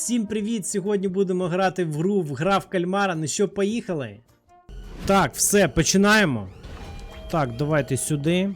Всім привіт! Сьогодні будемо грати в гру в гра в кальмара. Ну що, поїхали? Так, все, починаємо. Так, давайте сюди.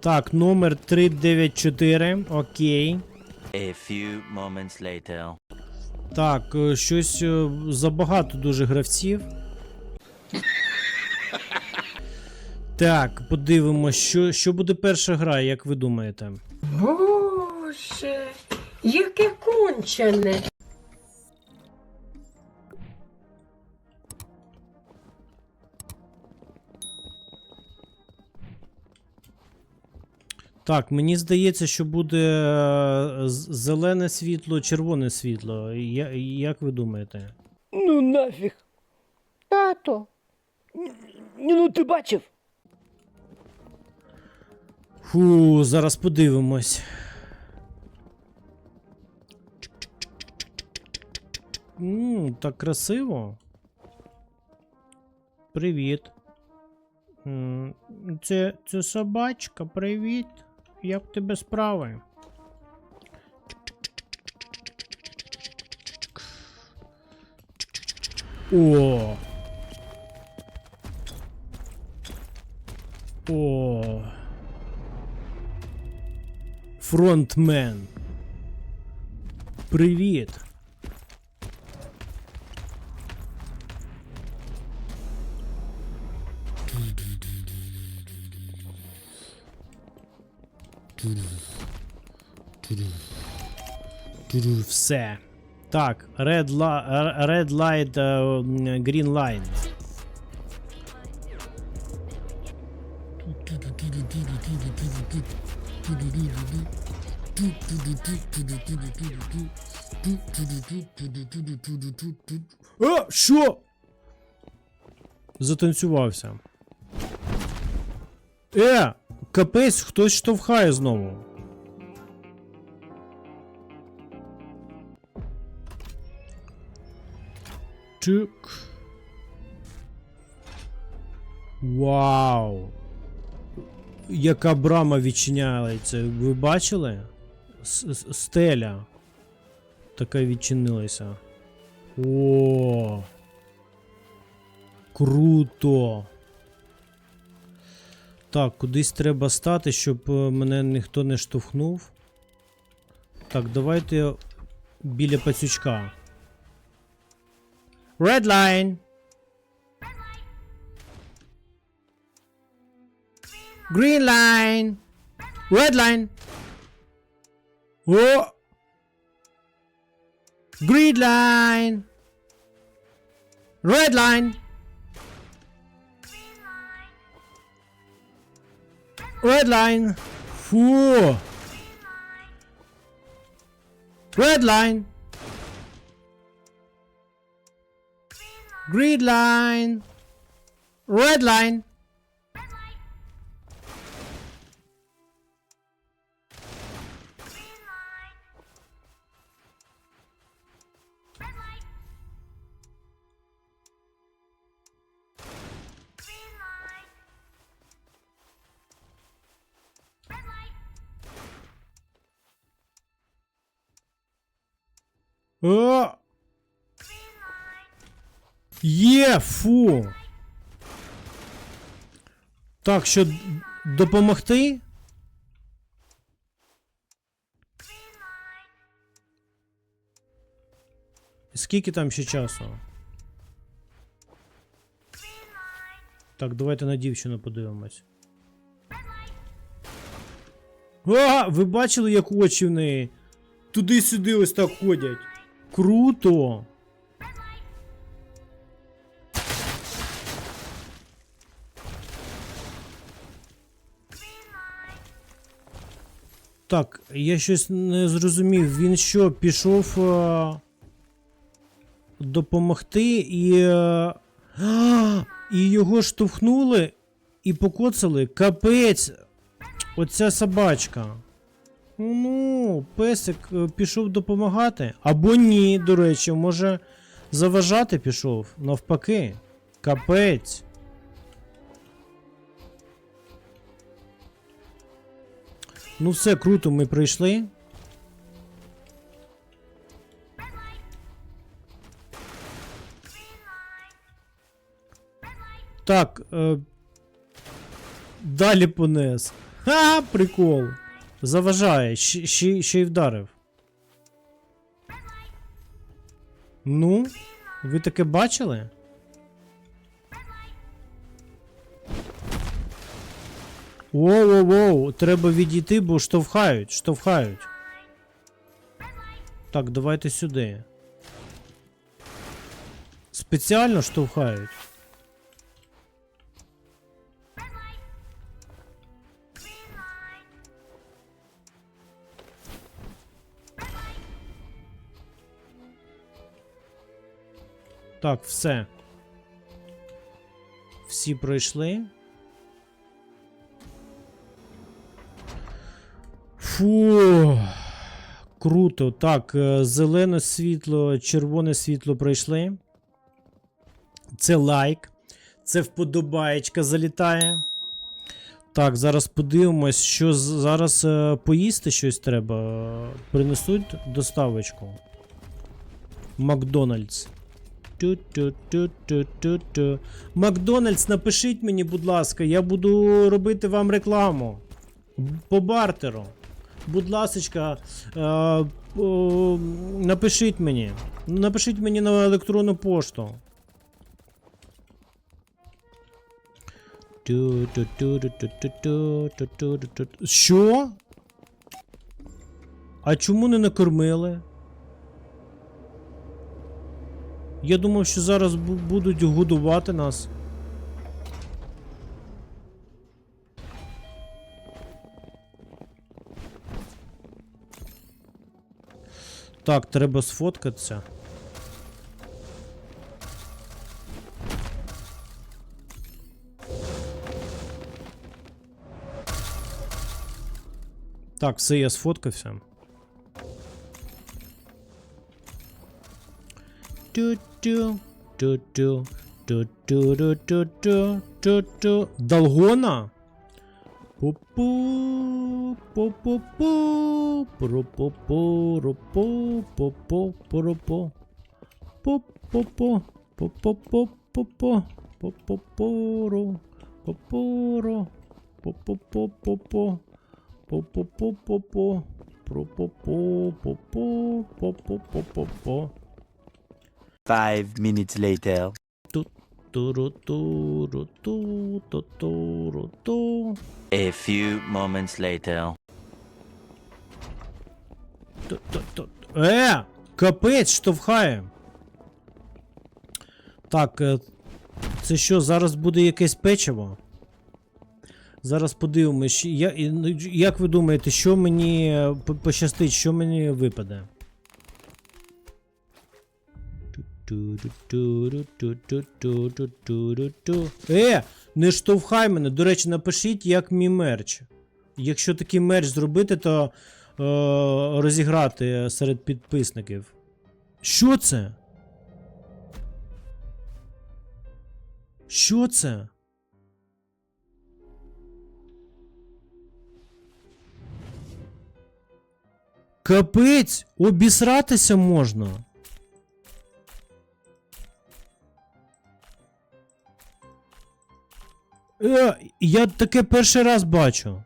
Так, номер 394. Окей. A few moments later. Так, е, щось е, забагато дуже гравців. Так, подивимось, що, що буде перша гра, як ви думаєте? Боже, яке кончене. Так, мені здається, що буде е, зелене світло, червоне світло. Я, як ви думаєте? Ну нафіг. Тато. Н- Ну ти бачив? Фу, зараз подивимось. Ммм, так красиво. Привіт. Це, це собачка, привіт. Як в тебе справи? О. О. Фронтмен. Привіт. Все. Так, red, е, red light, е, green line. А, що? Затанцювався. Е, капець, хтось штовхає знову. Чик. Вау. Яка брама відчиняється. Ви бачили? С- Стеля. Така відчинилася. О. Круто. Так, кудись треба стати, щоб е, мене ніхто не штовхнув. Так, давайте біля пацючка. Red line. Green line. Red line. О! Green line. Red line. Red line. Фу. Red line. Green line. Red line. О! Є, фу. Так, що допомогти? Скільки там ще часу? Так, давайте на дівчину подивимось. А, ви бачили, як очі в неї? Туди-сюди ось так ходять. Круто. Так, я щось не зрозумів. Він що, пішов е, допомогти і. Е, а, і його штовхнули і покоцали. Капець. Оця собачка. Ну, песик е, пішов допомагати. Або ні, до речі, може заважати пішов. Навпаки. Капець. Ну, все, круто, ми прийшли. Так. Е... Далі понес. Ха, прикол. Заважає, ще, ще, й вдарив. Ну, ви таке бачили? Воу-воу-воу, треба відійти, бо штовхають, штовхають. Так, давайте сюди. Спеціально штовхають. Так, все. Всі пройшли. Фу. Круто. Так, е, зелене світло, червоне світло пройшли. Це лайк. Це вподобаєчка залітає. Так, зараз подивимось, що зараз е, поїсти щось треба. Принесуть доставочку. Макдональдс. Ту-ту-ту-ту-ту-ту. Макдональдс, напишіть мені, будь ласка, я буду робити вам рекламу по бартеру. Будь ласка, е, напишіть мені. Напишіть мені на електронну пошту. Що? А чому не накормили? Я думав, що зараз будуть годувати нас. Так, треба сфоткатися. Так, все, я сфоткався. Долгона? Пу-пу, пу-пу-пу, пу-пу-пу, ру-пу, пу-пу, пу-пу, пу-пу-пу, пу-пу-пу, пу-пу, пу-пу-пу-ру, пу-пу-ру, пу-пу-пу-пу-пу, пу-пу-пу-пу-пу, пру-пу-пу, пу-пу, пу-пу-пу-пу-пу. Five minutes later. A few moments later. Е! Капець, штовхає. Так, е, це що, зараз буде якесь печиво? Зараз подивимось, ну, як ви думаєте, що мені е, пощастить, що мені випаде? Е, не штовхай мене. До речі, напишіть, як мій мерч. Якщо такий мерч зробити, то е, розіграти серед підписників. Що це? Що це? Капець, обісратися можна. Е, я таке перший раз бачу.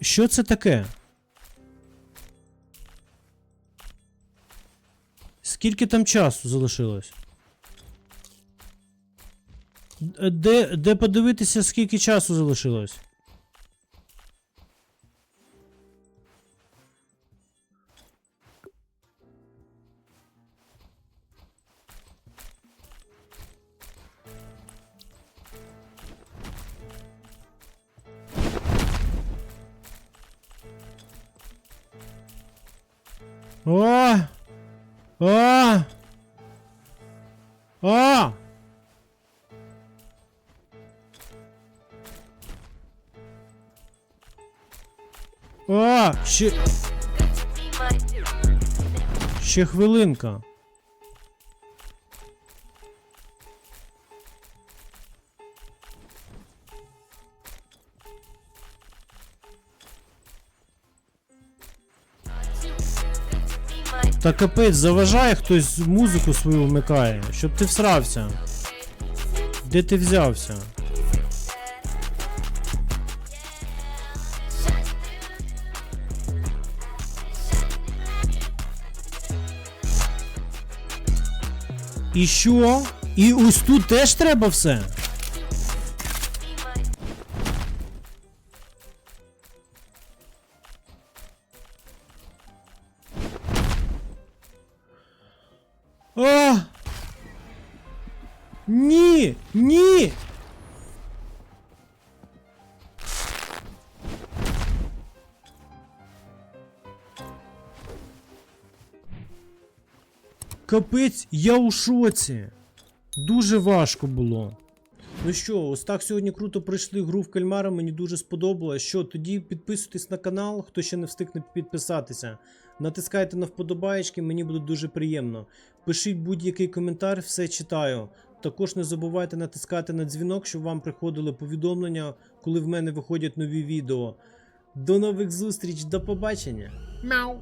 Що це таке? Скільки там часу залишилось? Де, де подивитися, скільки часу залишилось? О! О! О! О! Ще... Ще хвилинка. Та капець, заважає хтось музику свою вмикає, щоб ти всрався. Де ти взявся? І що? І ось тут теж треба все? А! Ні! Ні! Капець, я у шоці. Дуже важко було. Ну що, ось так сьогодні круто пройшли гру в кальмара, мені дуже сподобалось. Що, тоді підписуйтесь на канал, хто ще не встиг не підписатися. Натискайте на вподобаєчки, мені буде дуже приємно. Пишіть будь-який коментар, все читаю. Також не забувайте натискати на дзвінок, щоб вам приходили повідомлення, коли в мене виходять нові відео. До нових зустріч, до побачення! Мяу.